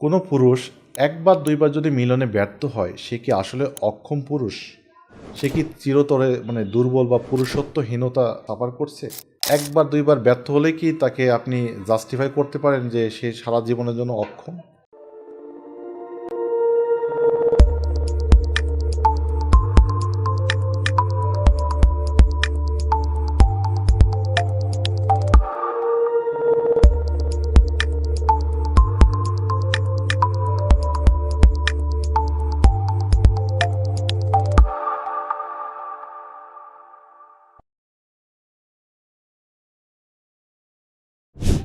কোনো পুরুষ একবার দুইবার যদি মিলনে ব্যর্থ হয়, সে কি আসলে অক্ষম পুরুষ? সে কি চিরতরে মানে দুর্বল বা পুরুষত্বহীনতা সাফার করছে? একবার দুইবার ব্যর্থ হলে কি তাকে আপনি জাস্টিফাই করতে পারেন যে সে সারা জীবনের জন্য অক্ষম?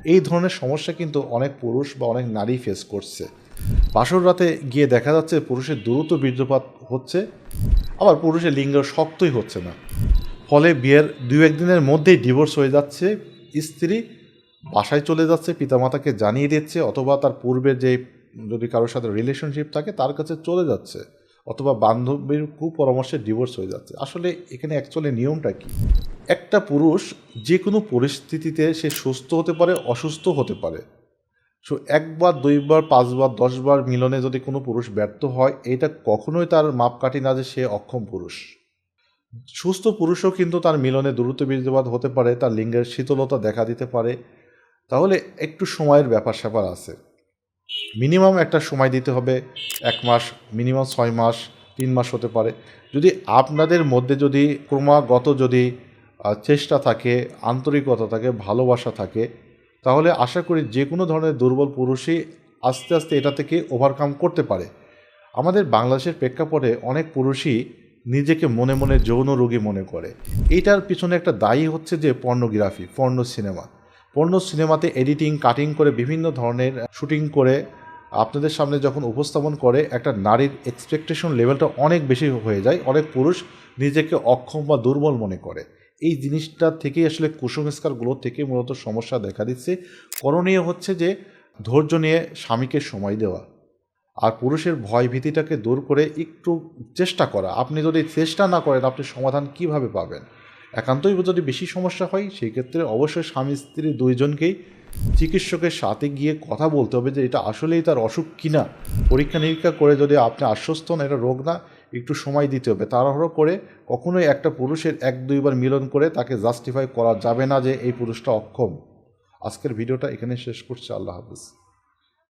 এই ধরনের সমস্যা কিন্তু অনেক পুরুষ বা অনেক নারী ফেস করছে। বাসর রাতে গিয়ে দেখা যাচ্ছে পুরুষের দ্রুত বীর্যপাত হচ্ছে, আবার পুরুষের লিঙ্গ শক্তই হচ্ছে না। ফলে বিয়ের দু একদিনের মধ্যেই ডিভোর্স হয়ে যাচ্ছে স্ত্রী, বাসায় চলে যাচ্ছে, পিতামাতাকে জানিয়ে দিচ্ছে, অথবা তার পূর্বে যে যদি কারোর সাথে রিলেশনশিপ থাকে, তার কাছে চলে যাচ্ছে, অথবা বান্ধবীর কুপরামর্শে ডিভোর্স হয়ে যাচ্ছে। আসলে এখানে অ্যাকচুয়ালি নিয়মটা কি? একটা পুরুষ যে কোনো পরিস্থিতিতে সে সুস্থ হতে পারে, অসুস্থ হতে পারে। সো একবার, দুইবার, পাঁচবার, দশবার মিলনে যদি কোনো পুরুষ ব্যর্থ হয়, এটা কখনোই তার মাপকাঠি না যে সে অক্ষম পুরুষ। সুস্থ পুরুষও কিন্তু তার মিলনে দ্রুত বীর্যপাত হতে পারে, তার লিঙ্গের শীতলতা দেখা দিতে পারে। তাহলে একটু সময়ের ব্যাপার স্যাপার আছে। মিনিমাম একটা সময় দিতে হবে, এক মাস, মিনিমাম ছয় মাস, তিন মাস হতে পারে। যদি আপনাদের মধ্যে যদি ক্রমাগত যদি চেষ্টা থাকে, আন্তরিকতা থাকে, ভালোবাসা থাকে, তাহলে আশা করি যে কোনো ধরনের দুর্বল পুরুষই আস্তে আস্তে এটা থেকে ওভারকাম করতে পারে। আমাদের বাংলাদেশের প্রেক্ষাপটে অনেক পুরুষই নিজেকে মনে মনে যৌন রোগী মনে করে। এইটার পিছনে একটা দায়ী হচ্ছে যে পর্নোগ্রাফি পর্ণ সিনেমা। পর্ণ সিনেমাতে এডিটিং কাটিং করে বিভিন্ন ধরনের শুটিং করে আপনাদের সামনে যখন উপস্থাপন করে, একটা নারীর এক্সপেকটেশন লেভেলটা অনেক বেশি হয়ে যায়। অনেক পুরুষ নিজেকে অক্ষম বা দুর্বল মনে করে। এই জিনিসটা থেকেই আসলে কুসংস্কারগুলো থেকে মূলত সমস্যা দেখা দিচ্ছে। করণীয় হচ্ছে যে, ধৈর্য নিয়ে স্বামীকে সময় দেওয়া আর পুরুষের ভয় ভীতিটাকে দূর করে একটু চেষ্টা করা। আপনি যদি চেষ্টা না করেন, আপনি সমাধান কীভাবে পাবেন? একান্তই যদি বেশি সমস্যা হয়, সেই ক্ষেত্রে অবশ্যই স্বামী, স্ত্রী দুইজনকেই চিকিৎসকের সাথে গিয়ে কথা বলতে হবে যে, এটা আসলেই তার অসুখ কিনা? পরীক্ষা নিরীক্ষা করে যদি আপনি আশ্বস্ত হন, এটা রোগ না একটু সময় দিতে হবে। তাড়াহুড়ো করে কখনোই একটা পুরুষের এক দুইবার মিলন করে তাকে জাস্টিফাই করা যাবে না যে এই পুরুষটা অক্ষম। আজকের ভিডিওটা এখানে শেষ করছে। আল্লাহ হাফিজ।